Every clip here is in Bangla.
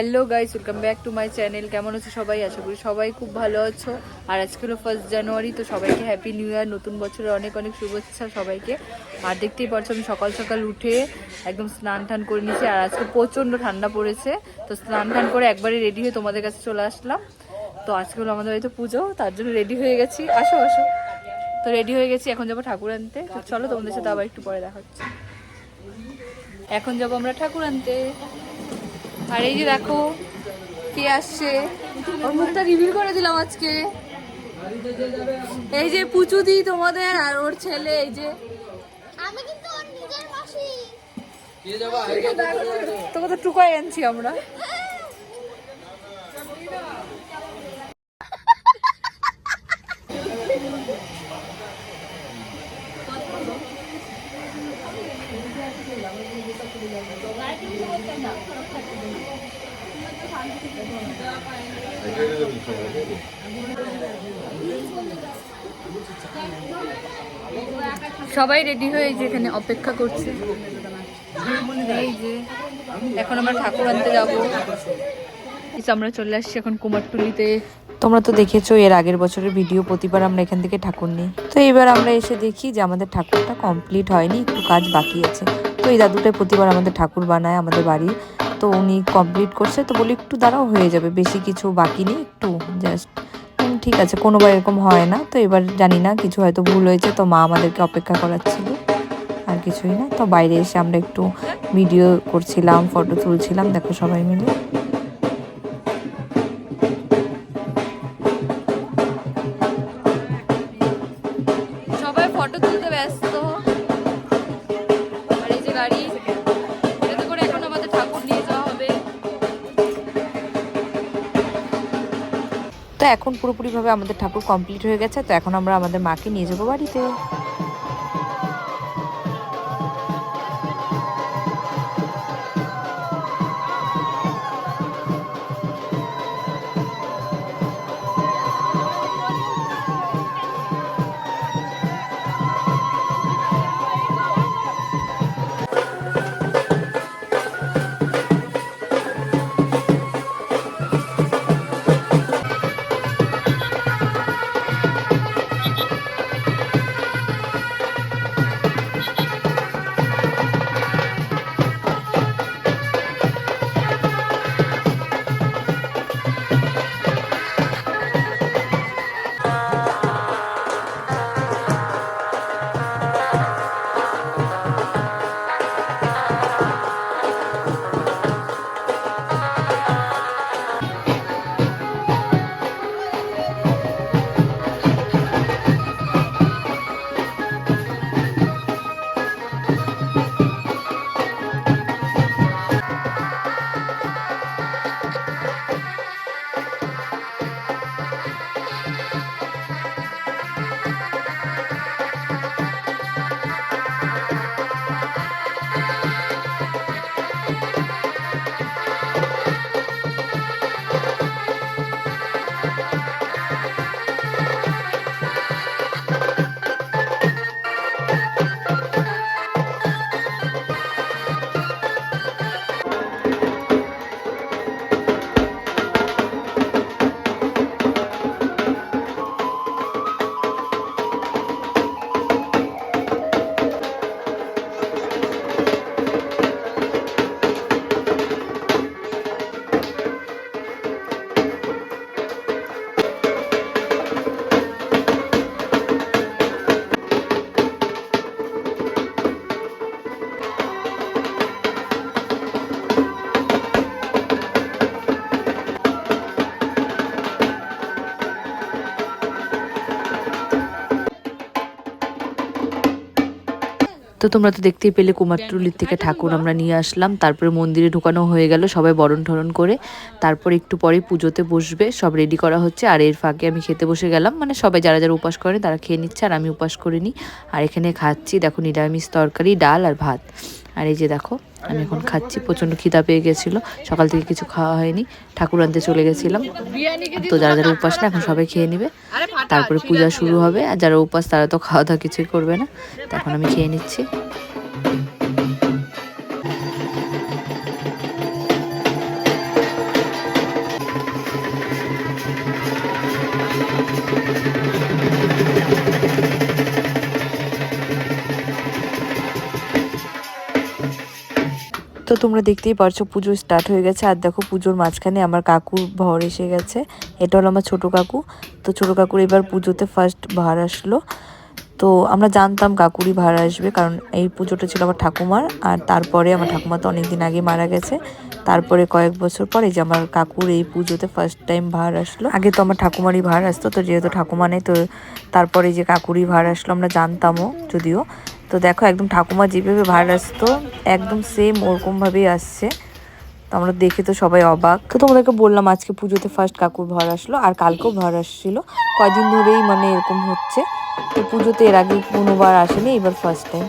Hello guys, welcome back to my channel. কেমন আছো সবাই? আশা করি সবাই খুব ভালো আছো। আর আজকে হলো ফার্স্ট জানুয়ারি তো সবাইকে হ্যাপি নিউ ইয়ার নতুন বছরের অনেক অনেক শুভেচ্ছা সবাইকে। আর দেখতেই পারছ আমি সকাল সকাল উঠে একদম স্নান টান করে নিয়েছি। আর আজকে প্রচণ্ড ঠান্ডা পড়েছে, তো স্নান টান করে একবারে রেডি হয়ে তোমাদের কাছে চলে আসলাম। তো আজকে হলো আমাদের বাড়িতে পুজো, তার জন্য রেডি হয়ে গেছি। আসো আসো। তো রেডি হয়ে গেছি, এখন যাব ঠাকুর আনতে। চলো তোমাদের সাথে আবার একটু পরে দেখা হচ্ছে। এখন যাব আমরা ঠাকুর আনতে। আর এই যে দেখো কে আসছে? ওর মুখটা রিভিল করে দিলাম আজকে। এই যে পুচুদি তোমাদের আর ওর ছেলে এই যে। আমি কিন্তু ওর নিজের মাসি। তোকে তো টুকাই আনছি আমরা। সবাই রেডি হয়ে এই যে এখানে অপেক্ষা করছে। এই যে এখন আমরা ঠাকুর আনতে যাব। আমরা চলে আসছি এখন কুমারটুলিতে। তোমরা তো দেখেছ, এর আগের বছরের ভিডিও, প্রতিবার আমরা এখান থেকে ঠাকুর নিই। তো এবার আমরা এসে দেখি যে আমাদের ঠাকুরটা কমপ্লিট হয়নি, একটু কাজ বাকি আছে। তো এই দাদুটাই প্রতিবার আমাদের ঠাকুর বানায় আমাদের বাড়ি তো উনি কমপ্লিট করছে, তো বলি একটু দাঁড়াও, হয়ে যাবে, বেশি কিছু বাকি নেই, একটু জাস্ট ঠিক আছে, কোনোবার এরকম হয় না, তো এবার জানি না, কিছু হয়তো ভুল হয়েছে, তো মা আমাদেরকে অপেক্ষা করাচ্ছিল, আর কিছুই না, তো বাইরে এসে আমরা একটু ভিডিও করছিলাম ফটো তুলছিলাম, দেখো সবাই মিলে। এখন পুরোপুরিভাবে আমাদের ঠাকুর কমপ্লিট হয়ে গেছে, তো এখন আমরা আমাদের মাকে নিয়ে যাব বাড়িতে। তোমরা তো দেখতেই পেলে কুমারটুলির থেকে ঠাকুর আমরা নিয়ে আসলাম। তারপরে মন্দিরে ঢুকানো হয়ে গেল, সবাই বরণ ঠরণ করে। তারপর একটু পরে পুজোতে বসবে, সব রেডি করা হচ্ছে। আর এর ফাঁকে আমি খেতে বসে গেলাম। মানে সবাই যারা যারা উপাস করে তারা খেয়ে নিচ্ছে, আর আমি উপাস করিনি আর এখানে খাচ্ছি, দেখো নিরামিষ তরকারি, ডাল আর ভাত। আর এই যে দেখো, আমি এখন খাচ্ছি প্রচণ্ড খিদা পেয়ে গেছিল। সকাল থেকে কিছু খাওয়া হয়নি, ঠাকুর আনতে চলে গেছিলাম। তো যারা যারা উপাস না, এখন সবাই খেয়ে নিবে। তারপরে পূজা শুরু হবে, আর যারা উপাস, তারা তো খাওয়া দাওয়া কিছুই করবে না। তখন আমি খেয়ে নিচ্ছি। তো তোমরা দেখতেই পারছ, পুজো স্টার্ট হয়ে গেছে। আর দেখো পুজোর মাঝখানে আমার কাকুর ভর এসে গেছে। এটা হলো আমার ছোট কাকু। তো ছোট কাকুর এবার পুজোতে ফার্স্ট ভার আসলো। তো আমরা জানতাম কাকুরই ভার আসবে, কারণ এই পুজোটা ছিল আমার ঠাকুমার। আর তারপরে আমার ঠাকুমা তো অনেকদিন আগে মারা গেছে। তারপরে কয়েক বছর পরে যে আমার কাকুর এই পুজোতে ফার্স্ট টাইম ভার আসলো। আগে তো আমার ঠাকুমারই ভার আসতো, তো যেহেতু ঠাকুমা নেই, তো তারপরে যে কাকুরই ভার আসলো, আমরা জানতামও যদিও। তো দেখো একদম ঠাকুমা যেভাবে ভাইরাস আসতো একদম সেম ওরকমভাবেই আসছে। তো আমরা দেখে তো সবাই অবাক। তো তোমাদেরকে বললাম আজকে পুজোতে ফার্স্ট কাকুর ভর আসলো, আর কালকেও ভর আসছিল। কয়দিন ধরেই মানে এরকম হচ্ছে। তো পুজোতে এর আগে কোনোবার আসেনি, এবার ফার্স্ট টাইম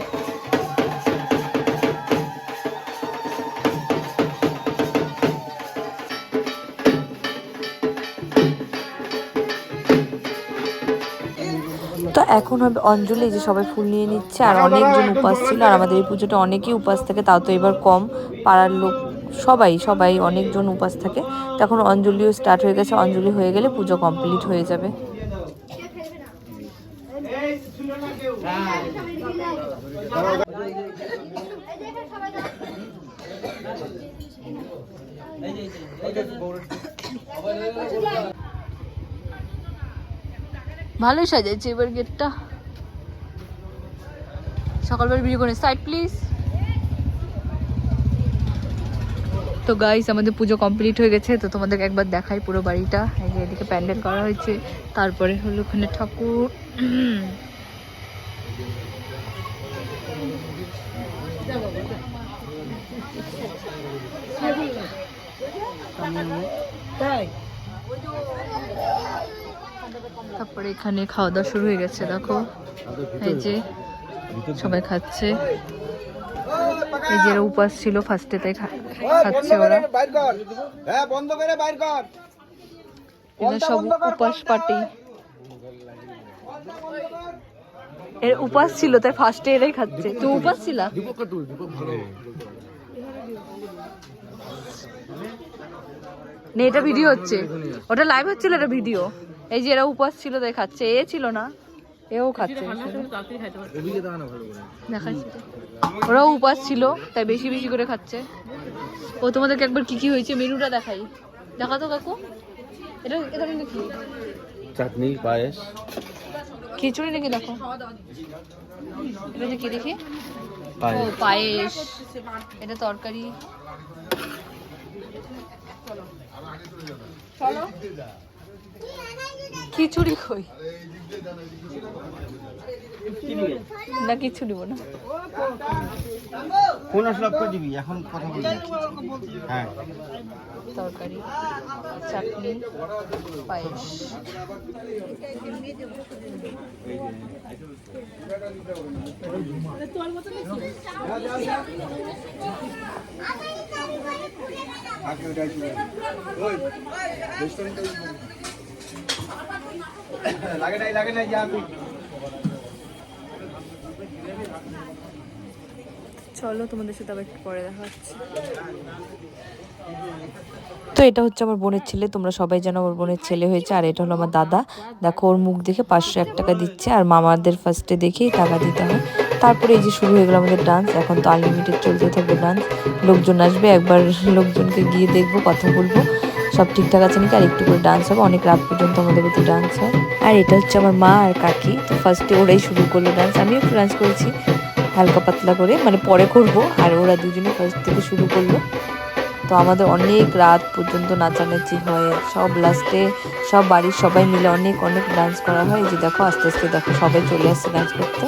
তো এখন হবে অঞ্জলি যে সবাই ফুল নিয়ে নিচ্ছে আর অনেকজন উপাস ছিল আর আমাদের এই পুজোটা অনেকেই উপাস থাকে তাও তো এবার কম পাড়ার লোক সবাই সবাই অনেকজন উপাস থাকে তো এখন অঞ্জলিও স্টার্ট হয়ে গেছে অঞ্জলি হয়ে গেলে পুজো কমপ্লিট হয়ে যাবে ভালোই সাজাইছে এবার গেটটা। সকালবেলা ভিডিও করে সাইড প্লিজ তো গাইস আমাদের পুজো কমপ্লিট হয়ে গেছে, তো তোমাদেরকে একবার দেখাই পুরো বাড়িটা। এই যে এদিকে প্যান্ডেল করা হয়েছে। তারপরে হলো ওখানে ঠাকুর। তারপরে এখানে খাওয়া দাওয়া শুরু হয়ে গেছে দেখো। এই যে সবাই খাচ্ছে। এই যে এরা উপাস ছিল ফার্স্টে তাই খা- খাচ্ছে ওরা। হ্যাঁ বন্ধ করে বাইর কর। এরা সব উপাস পার্টি। এর উপাস ছিল তাই ফার্স্টে এরাই খাচ্ছে। তো উপাস ছিল? নে এটা ভিডিও হচ্ছে। ওটা লাইভ হচ্ছিল এটা ভিডিও এই যে এরা উপাস ছিল তাই খাচ্ছে। এ ছিল না এও খাচ্ছে। দেখাচ্ছি। ওরাও উপাস ছিল তাই বেশি বেশি করে খাচ্ছে। ও তোমাদেরকে একবার কি কি হয়েছে মেনুটা দেখাই। দেখা তো কাকু? এটা এটা কিন্তু কি? চাটনি পায়েস। খিচুড়ি নাকি দেখো? এটা যে কি দেখি? ও পায়েস। পায়েস এটা তরকারি। খিচুড়ি কই? না কিছু দিব না। কোন আসলে করে দিবি? এখন কথা বলবি হ্যাঁ। তরকারি চাটনি পায়েস। লাগে নাই লাগে নাই যা তুই। চলো তোমাদের সাথে আবার একটু পরে দেখা হচ্ছে। তো এটা হচ্ছে আমার বোনের ছেলে তোমরা সবাই জানো আমার বোনের ছেলে হয়েছে আর এটা হলো আমার দাদা। দেখো ওর মুখ দেখে পাঁচশো এক টাকা দিচ্ছে আর মামাদের ফার্স্টে দেখেই টাকা দিতে হয়। তারপরে এই যে শুরু হয়ে গেলো আমাদের ডান্স এখন তো আনলিমিটেড চলতে থাকবে ডান্স লোকজন আসবে একবার লোকজনকে গিয়ে দেখব কথা বলব। সব ঠিকঠাক আছে নাকি? আর একটু করে ডান্স হবে। অনেক রাত পর্যন্ত আমাদের বাড়িতে ডান্স হয়। আর এটা হচ্ছে আমার মা আর কাকি। তো ফার্স্টে ওরাই শুরু করল ডান্স আমিও একটু ডান্স করেছি, হালকা পাতলা করে। মানে পরে করব। আর ওরা দুজনে ফার্স্ট থেকে শুরু করল। তো আমাদের অনেক রাত পর্যন্ত নাচানাচি হয়। সব লাস্টে সব বাড়ির সবাই মিলে অনেক অনেক ডান্স করা হয়। যে দেখো, আস্তে আস্তে দেখো, সবাই চলে আসছে ডান্স করতে।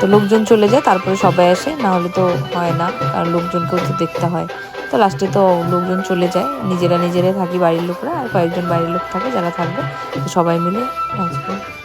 তো লোকজন চলে যায়, তারপরে সবাই আসে। না হলে তো হয় না। আর লোকজনকেও তো দেখতে হয়। তো লাস্টে তো লোকজন চলে যায়। নিজেরা নিজেরা থাকি বাড়ির লোকরা আর কয়েকজন বাড়ির লোক থাকে যারা থাকবে সবাই মিলে ডান্স করে